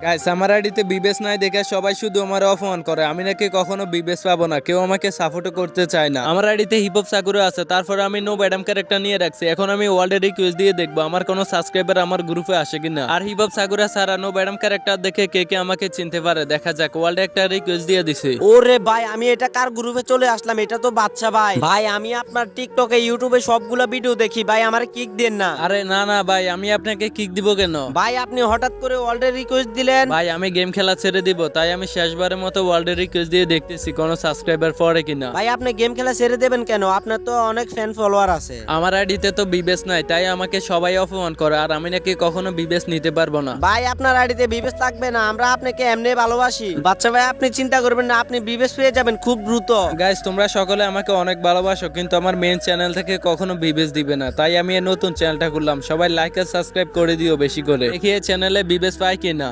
Guys আমার আইডিতে বিবেস নাই দেখে সবাই শুধু আমার অপমান করে। আমি নাকি কখনো বিবেস পাবো না কেউ আমাকে সাপোর্ট করতে চায় না। আমার আইডিতে হিপহপ সাকুরা আছে তারপরে আমি নো ব্যাডাম ক্যারেক্টার নিয়ে রাখছি। এখন আমি ওয়ার্ল্ডের রিকোয়েস্ট দিয়ে দেখব আমার কোনো সাবস্ক্রাইবার আমার গ্রুপে আসে কিনা। আর হিপহপ সাকুরা ছাড়া নো ব্যাডাম ক্যারেক্টার দেখে কে কে আমাকে চিনতে পারে দেখা যাক। ওয়ার্ল্ডে একটা রিকোয়েস্ট দিয়ে দিছে। ওরে ভাই আমি এটা কার গ্রুপে চলে আসলাম? এটা তো বাচ্চা ভাই। ভাই আমি আপনার টিকটকে ইউটিউবে সবগুলো ভিডিও দেখি। ভাই আমার কিক দেন না। আরে না না ভাই আমি আপনাকে কিক দিব কেন? ভাই আপনি হঠাৎ করে ওয়ার্ল্ডের রিকোয়েস্ট দিলেন ভাই আমি গেম খেলা ছেড়ে দিব তাই আমি শেষবারের মতো ওয়ার্ল্ডের রিকোয়েস্ট দিয়ে দেখতেছি কোনো সাবস্ক্রাইবার পরে কিনা। ভাই আপনি গেম খেলা ছেড়ে দেবেন কেন? আপনার তো অনেক ফ্যান ফলোয়ার আছে। আমার আইডিতে তো বিবেস নাই তাই আমাকে সবাই অপমান করে আর আমি নাকি কখনো বিবেস নিতে পারব না। ভাই আপনার আইডিতে বিবেশ থাকবে না আমরা আপনাকে এমনি ভালোবাসি। বাচ্চা ভাই আপনি চিন্তা করবেন না আপনি বিবেশ পেয়ে যাবেন খুব দ্রুত। গাইস তোমরা সকলে আমাকে অনেক ভালোবাসো কিন্তু আমার মেন চ্যানেল থেকে কখনো বিবেস দিবে না তাই আমি এই নতুন চ্যানেলটা করলাম সবাই লাইক আর সাবস্ক্রাইব করে দিও বেশি করে। দেখি এই চ্যানেলে বিবেস পাই কিনা।